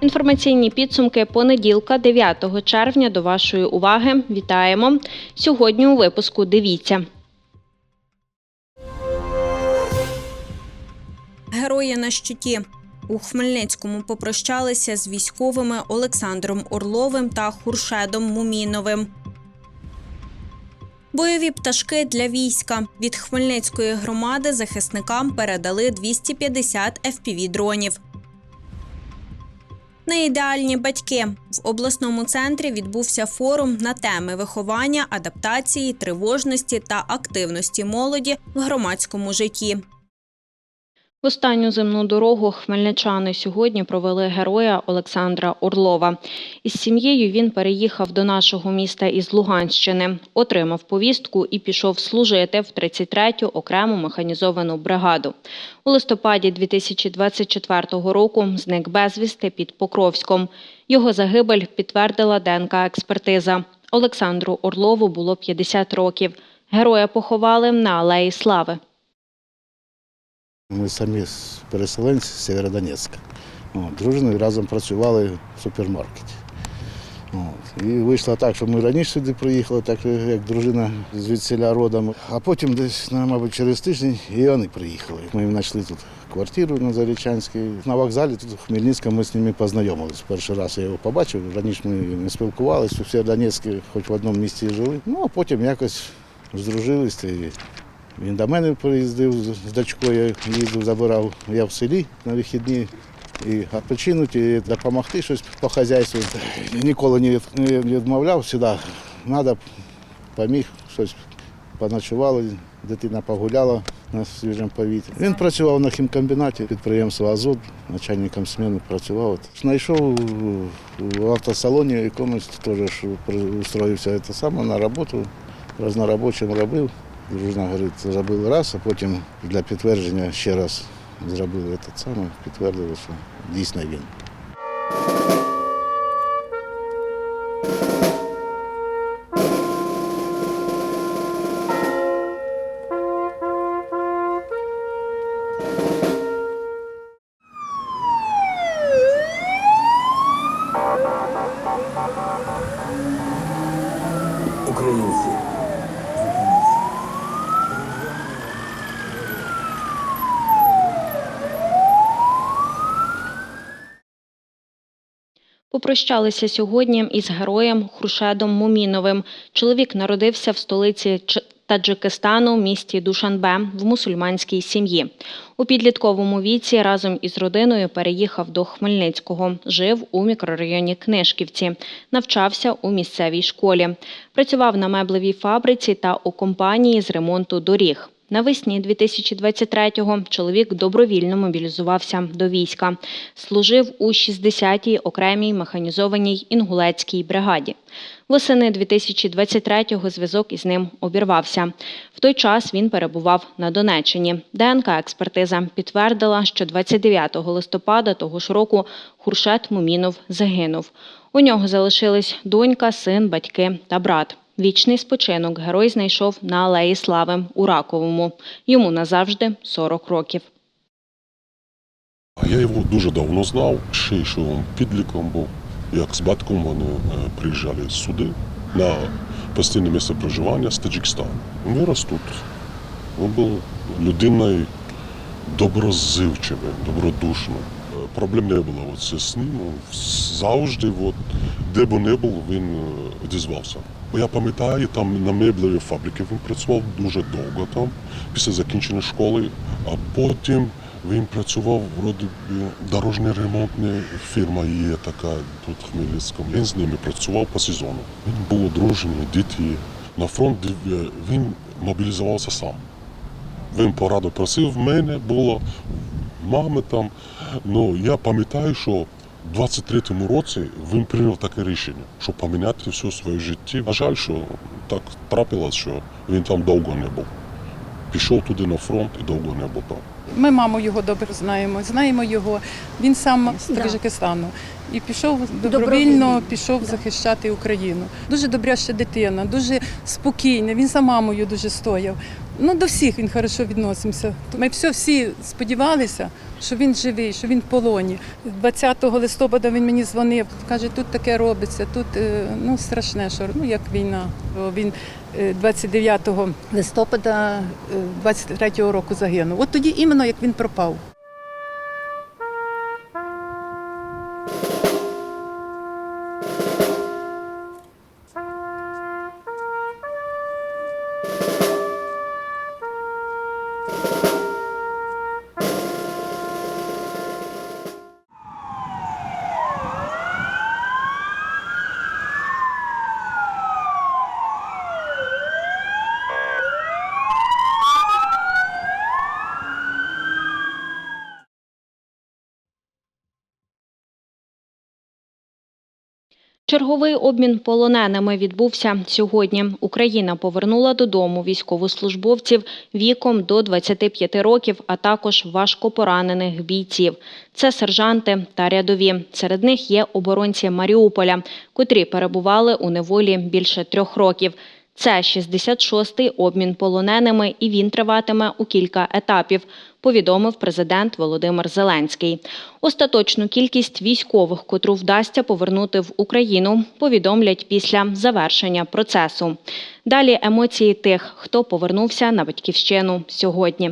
Інформаційні підсумки понеділка, 9 червня. До вашої уваги вітаємо. Сьогодні у випуску дивіться. Герої на щиті. У Хмельницькому попрощалися з військовими Олександром Орловим та Хуршедом Муміновим. Бойові пташки для війська від Хмельницької громади захисникам передали 250 FPV-дронів. Неідеальні батьки в обласному центрі відбувся форум на теми виховання, адаптації, тривожності та активності молоді в громадському житті. В останню земну дорогу хмельничани сьогодні провели героя Олександра Орлова. Із сім'єю він переїхав до нашого міста із Луганщини, отримав повістку і пішов служити в 33-ю окрему механізовану бригаду. У листопаді 2024 року зник безвісти під Покровськом. Його загибель підтвердила ДНК-експертиза. Олександру Орлову було 50 років. Героя поховали на Алеї Слави. Ми самі переселенці з Сєвєродонецька. Дружиною разом працювали в супермаркеті. І вийшло так, що ми раніше сюди приїхали, так як дружина звідсіля родом. А потім десь, ну, мабуть, через тиждень і вони приїхали. Ми знайшли тут квартиру на Зарічанській. На вокзалі тут в Хмельницькому ми з ними познайомилися. Перший раз я його побачив. Раніше ми не спілкувалися, у Сєвєродонецьку хоч в одному місці жили. Ну, а потім якось здружилися. Він до мене приїздив з дочкою, їздив, забирав я в селі на вихідні. І відпочинути, і допомогти щось по хазяйству. Ніколи не відмовляв, сюди треба, поміг, щось поночували, дитина погуляла на свіжому повітрі. Він працював на хімкомбінаті підприємства Азот, начальником зміни працював. Знайшов в автосалоні якомусь теж устроївся це саме на роботу, разнорабочим робив. Дружина говорить, зробили раз, а потім для підтвердження ще раз зробили те саме, підтвердили, що дійсно він. Попрощалися сьогодні із героєм Хуршедом Муміновим. Чоловік народився в столиці Таджикистану, місті Душанбе, в мусульманській сім'ї. У підлітковому віці разом із родиною переїхав до Хмельницького. Жив у мікрорайоні Книжківці, навчався у місцевій школі. Працював на меблевій фабриці та у компанії з ремонту доріг. Навесні 2023-го чоловік добровільно мобілізувався до війська. Служив у 60-й окремій механізованій інгулецькій бригаді. Восени 2023-го зв'язок із ним обірвався. В той час він перебував на Донеччині. ДНК-експертиза підтвердила, що 29 листопада того ж року Хуршет Мумінов загинув. У нього залишились донька, син, батьки та брат. Вічний спочинок герой знайшов на Алеї Слави у Раковому. Йому назавжди 40 років. Я його дуже давно знав, ще що він підліком був. Як з батьком вони е, приїжджали сюди на постійне місце проживання з Таджикистану. Він вирос тут. Він був людиною доброзивчивою, добродушною. Проблем не було от це з ним. Завжди, от, де б не був, він е, відізвався. Бо Я пам'ятаю, там на меблевій фабриці він працював дуже довго там, після закінчення школи, а потім він працював вроді ремонтна фірма є така тут в Хмельницькому. Він з ними працював по сезону. Він був одружений, діти. На фронт е, він мобілізувався сам. Він пораду просив в мене, було мами там. Ну я пам'ятаю, що в 23-му році він прийняв таке рішення, щоб поміняти все своє життя. На жаль, що так трапилось, що він там довго не був. Пішов туди на фронт і довго не був там. Ми маму його добре знаємо, знаємо його. Він сам з Таджикистану. і пішов добровільно пішов захищати Україну. Дуже добряща дитина, дуже спокійна. Він за мамою дуже стояв. Ну, до всіх він хорошо відносився. Ми все всі сподівалися, що він живий, що він в полоні. 20 листопада він мені дзвонив, каже, тут таке робиться, тут е, ну, страшне, що ну, як війна. Він е, 29 листопада 23 року загинув. От тоді іменно як він пропав. Черговий обмін полоненими відбувся сьогодні. Україна повернула додому військовослужбовців віком до 25 років, а також важкопоранених бійців. Це сержанти та рядові. Серед них є оборонці Маріуполя, котрі перебували у неволі більше трьох років. Це 66-й обмін полоненими, і він триватиме у кілька етапів, повідомив президент Володимир Зеленський. Остаточну кількість військових, котру вдасться повернути в Україну, повідомлять після завершення процесу. Далі емоції тих, хто повернувся на батьківщину сьогодні.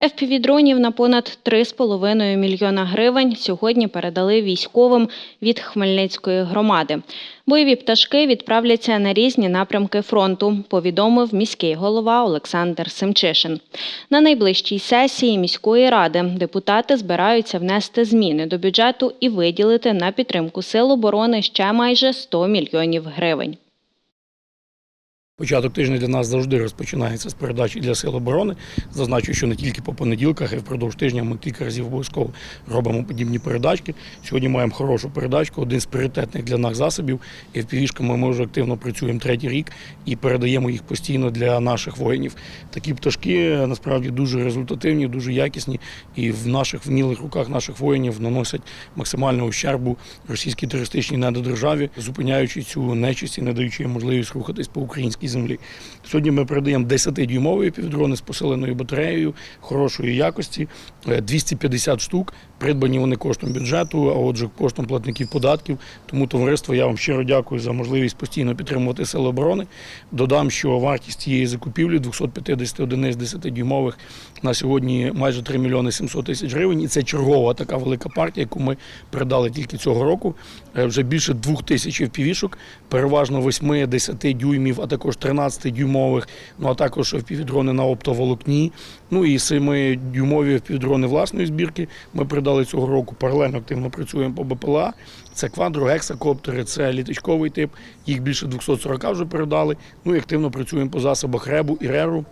FPV-дронів на понад 3,5 мільйона гривень сьогодні передали військовим від Хмельницької громади. Бойові пташки відправляться на різні напрямки фронту, повідомив міський голова Олександр Семчишин. На найближчій сесії міської ради депутати збираються внести зміни до бюджету і виділити на підтримку сил оборони ще майже 100 мільйонів гривень. Початок тижня для нас завжди розпочинається з передачі для сил оборони. Зазначу, що не тільки по понеділках, й впродовж тижня ми кілька разів обов'язково робимо подібні передачки. Сьогодні маємо хорошу передачку, один з пріоритетних для нас засобів. І впівішками ми вже активно працюємо третій рік і передаємо їх постійно для наших воїнів. Такі пташки насправді дуже результативні, дуже якісні, і в наших вмілих руках наших воїнів наносять максимальну ущербу російській терористичній недодержаві, зупиняючи цю нечисть і не даючи їм можливість рухатись по українській землі. Сьогодні ми передаємо 10-дюймові півдрони з посиленою батареєю хорошої якості, е, 250 штук. Придбані вони коштом бюджету, а отже, коштом платників податків. Тому товариство, я вам щиро дякую за можливість постійно підтримувати сили оборони. Додам, що вартість цієї закупівлі 250 одиниць 10-дюймових на сьогодні майже 3 мільйони 700 тисяч гривень. І це чергова така велика партія, яку ми передали тільки цього року. Е, Вже більше двох тисяч впівішок, переважно 8-10 дюймів, а також 13 дюймових, ну а також впівдрони на оптоволокні. Ну і 7-дюймові впівдрони власної збірки. Ми передали цього року. Паралельно активно працюємо по БПЛА. Це квадро, гексакоптери, це літачковий тип. Їх більше 240 вже передали. Ну і активно працюємо по засобах РЕБу і РЕРу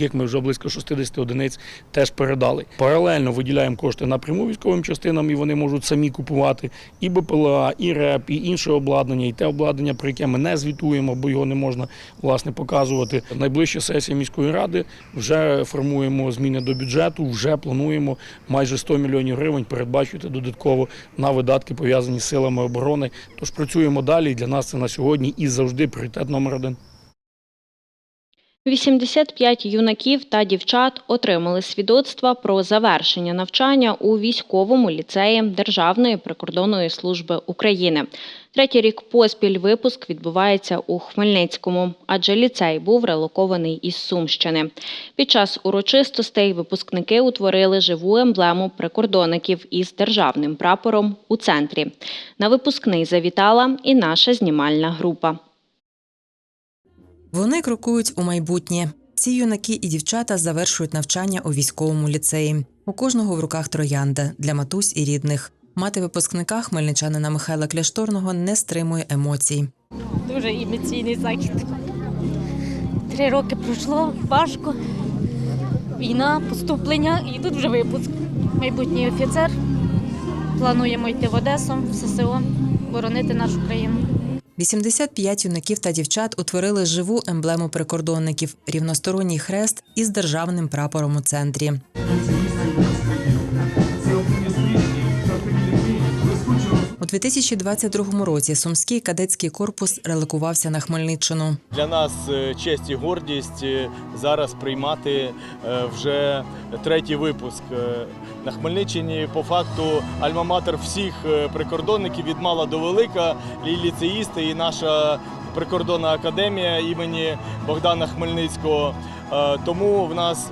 яких ми вже близько 60 одиниць теж передали. Паралельно виділяємо кошти напряму військовим частинам, і вони можуть самі купувати і БПЛА, і РЕП, і інше обладнання, і те обладнання, про яке ми не звітуємо, бо його не можна власне показувати. Найближча сесія міської ради вже формуємо зміни до бюджету, вже плануємо майже 100 мільйонів гривень передбачити додатково на видатки пов'язані з силами оборони. Тож працюємо далі. Для нас це на сьогодні і завжди пріоритет номер один. 85 юнаків та дівчат отримали свідоцтва про завершення навчання у військовому ліцеї Державної прикордонної служби України. Третій рік поспіль випуск відбувається у Хмельницькому, адже ліцей був релокований із Сумщини. Під час урочистостей випускники утворили живу емблему прикордонників із державним прапором у центрі. На випускний завітала і наша знімальна група. Вони крокують у майбутнє. Ці юнаки і дівчата завершують навчання у військовому ліцеї. У кожного в руках троянда для матусь і рідних. Мати випускника хмельничанина Михайла Кляшторного не стримує емоцій. Дуже емоційний захід. Три роки пройшло важко. війна, поступлення і тут вже випуск. Майбутній офіцер. Плануємо йти в Одесу, в ССО, боронити нашу країну. 85 юнаків та дівчат утворили живу емблему прикордонників рівносторонній хрест із державним прапором у центрі. 2022 році Сумський кадетський корпус релокувався на Хмельниччину. Для нас е, честь і гордість е, зараз приймати е, вже третій випуск. На Хмельниччині по факту альма-матер всіх прикордонників від мала до велика, і ліцеїсти, і наша прикордонна академія імені Богдана Хмельницького. Тому в нас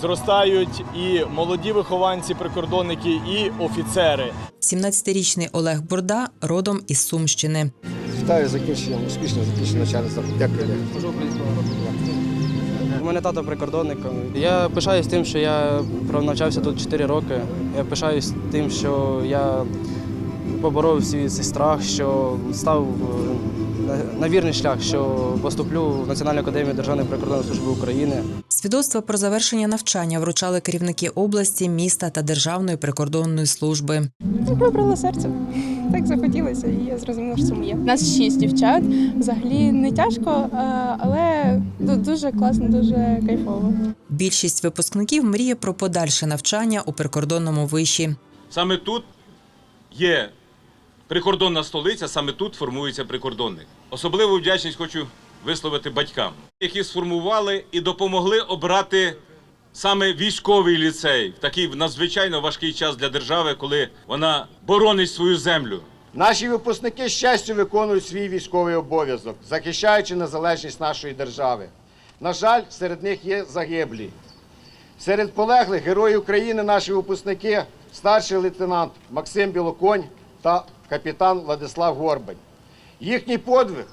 зростають і молоді вихованці прикордонники, і офіцери. 17-річний Олег Бурда родом із Сумщини. Вітаю з закінченням, успішно закінчення навчального закладу. Дякую. У мене тато прикордонник. Я пишаюсь тим, що я навчався тут 4 роки. Я пишаюсь тим, що я поборов свій цей страх, що став е, на вірний шлях, що поступлю в Національну академію Державної прикордонної служби України. Свідоцтва про завершення навчання вручали керівники області, міста та Державної прикордонної служби. Вибрала серце. Так захотілося, і я зрозуміла, що це моє. Нас шість дівчат. Взагалі не тяжко, е, але дуже класно, дуже кайфово. Більшість випускників мріє про подальше навчання у прикордонному виші. Саме тут є прикордонна столиця, саме тут формується прикордонник. Особливу вдячність хочу висловити батькам, які сформували і допомогли обрати саме військовий ліцей в такий надзвичайно важкий час для держави, коли вона боронить свою землю. Наші випускники з виконують свій військовий обов'язок, захищаючи незалежність нашої держави. На жаль, серед них є загиблі. Серед полеглих героїв України наші випускники старший лейтенант Максим Білоконь та капітан Владислав Горбань. Їхній подвиг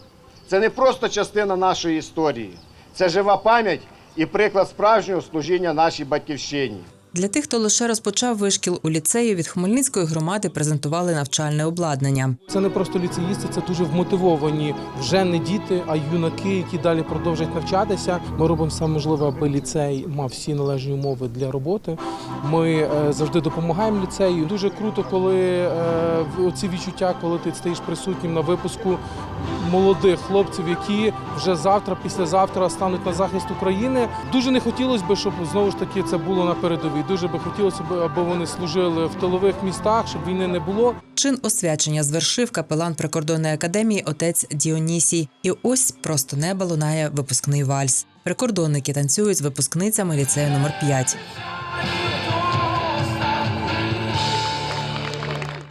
це не просто частина нашої історії, це жива пам'ять і приклад справжнього служіння нашій батьківщині. Для тих, хто лише розпочав вишкіл у ліцею, від Хмельницької громади презентували навчальне обладнання. Це не просто ліцеїсти, це дуже вмотивовані вже не діти, а юнаки, які далі продовжать навчатися. Ми робимо все можливе, аби ліцей мав всі належні умови для роботи. Ми е, завжди допомагаємо ліцею. Дуже круто, коли е, оці відчуття, коли ти стоїш присутнім на випуску молодих хлопців, які вже завтра, післязавтра стануть на захист України. Дуже не хотілося б, щоб знову ж таки це було на передовій. Дуже би хотілося б, аби вони служили в тилових містах, щоб війни не було. Чин освячення звершив капелан прикордонної академії отець Діонісій. І ось просто неба лунає випускний вальс. Прикордонники танцюють з випускницями ліцею номер 5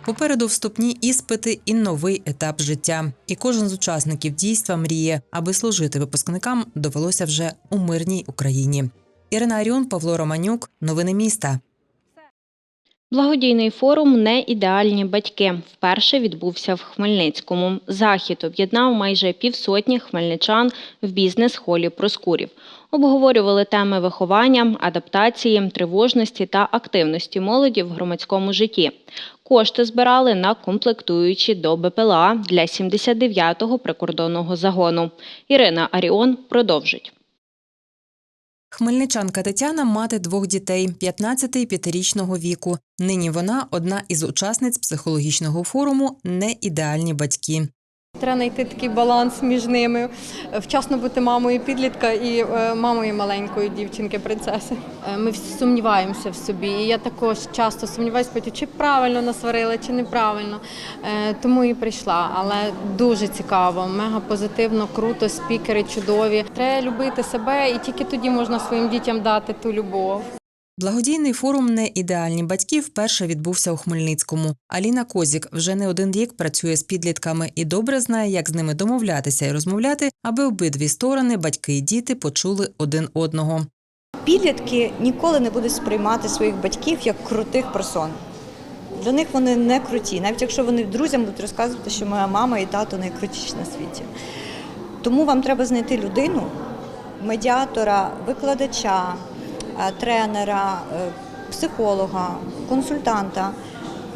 Попереду вступні іспити і новий етап життя. І кожен з учасників дійства мріє, аби служити випускникам довелося вже у мирній Україні. Ірина Аріон, Павло Романюк. Новини міста. Благодійний форум Не ідеальні батьки вперше відбувся в Хмельницькому. Захід об'єднав майже півсотні хмельничан в бізнес-холі Проскурів. Обговорювали теми виховання, адаптації, тривожності та активності молоді в громадському житті. Кошти збирали на комплектуючі до БПЛА для 79-го прикордонного загону. Ірина Аріон продовжить. Хмельничанка Тетяна мати двох дітей 15 і 5-річного віку. Нині вона одна із учасниць психологічного форуму Не ідеальні батьки. Треба знайти такий баланс між ними, вчасно бути мамою підлітка і е, мамою маленької дівчинки, принцеси. Е, Ми всі сумніваємося в собі. І я також часто сумніваюся, потім, чи правильно насварила, чи неправильно. Е, Тому і прийшла. Але дуже цікаво, мега позитивно, круто, спікери чудові. Треба любити себе, і тільки тоді можна своїм дітям дати ту любов. Благодійний форум Не ідеальні батьки вперше відбувся у Хмельницькому. Аліна Козік вже не один рік працює з підлітками і добре знає, як з ними домовлятися і розмовляти, аби обидві сторони, батьки і діти, почули один одного. Підлітки ніколи не будуть сприймати своїх батьків як крутих персон. Для них вони не круті, навіть якщо вони друзям будуть розказувати, що моя мама і тато найкрутіші на світі. Тому вам треба знайти людину, медіатора, викладача, тренера, е, психолога, консультанта,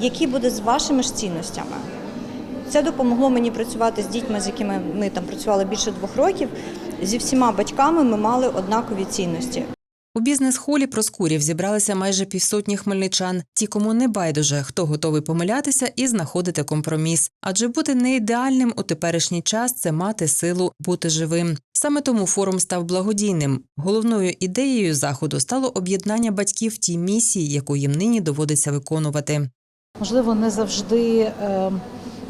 який буде з вашими ж цінностями. Це допомогло мені працювати з дітьми, з якими ми там працювали більше двох років. Зі всіма батьками ми мали однакові цінності. У бізнес-холі Проскурів зібралися майже півсотні хмельничан. Ті, кому не байдуже, хто готовий помилятися і знаходити компроміс. Адже бути не ідеальним у теперішній час це мати силу бути живим. Саме тому форум став благодійним. Головною ідеєю заходу стало об'єднання батьків тій місії, яку їм нині доводиться виконувати. можливо, не завжди е,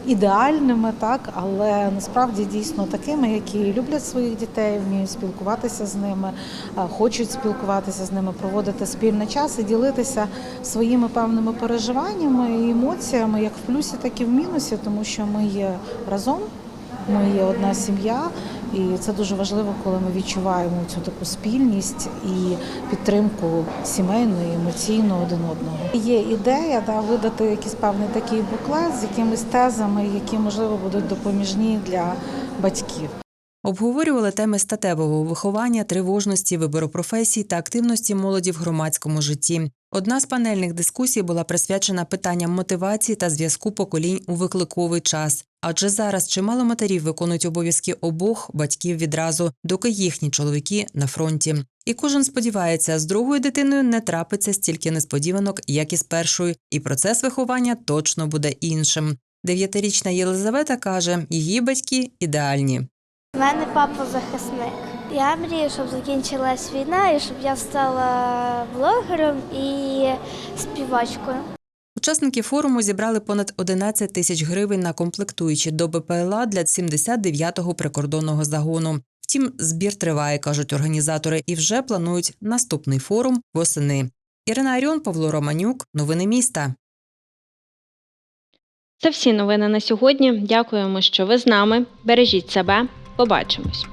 ідеальними, так, але насправді дійсно такими, які люблять своїх дітей, вміють спілкуватися з ними, хочуть спілкуватися з ними, проводити спільний час і ділитися своїми певними переживаннями і емоціями, як в плюсі, так і в мінусі, тому що ми є разом. Ми є одна сім'я, і це дуже важливо, коли ми відчуваємо цю таку спільність і підтримку сімейну, і емоційну один одного. Є ідея да, видати якийсь певний такий буклет з якимись тезами, які можливо будуть допоміжні для батьків. Обговорювали теми статевого виховання, тривожності, вибору професій та активності молоді в громадському житті. Одна з панельних дискусій була присвячена питанням мотивації та зв'язку поколінь у викликовий час. Адже зараз чимало матерів виконують обов'язки обох батьків відразу, доки їхні чоловіки на фронті. І кожен сподівається, з другою дитиною не трапиться стільки несподіванок, як і з першою, і процес виховання точно буде іншим. Дев'ятирічна Єлизавета каже, її батьки ідеальні. У мене папа захисник. Я мрію, щоб закінчилась війна і щоб я стала блогером і співачкою. Учасники форуму зібрали понад 11 тисяч гривень на комплектуючі до БПЛА для 79-го прикордонного загону. Втім, збір триває, кажуть організатори, і вже планують наступний форум восени. Ірина Аріон, Павло Романюк. Новини міста. Це всі новини на сьогодні. Дякуємо, що ви з нами. Бережіть себе. Побачимось.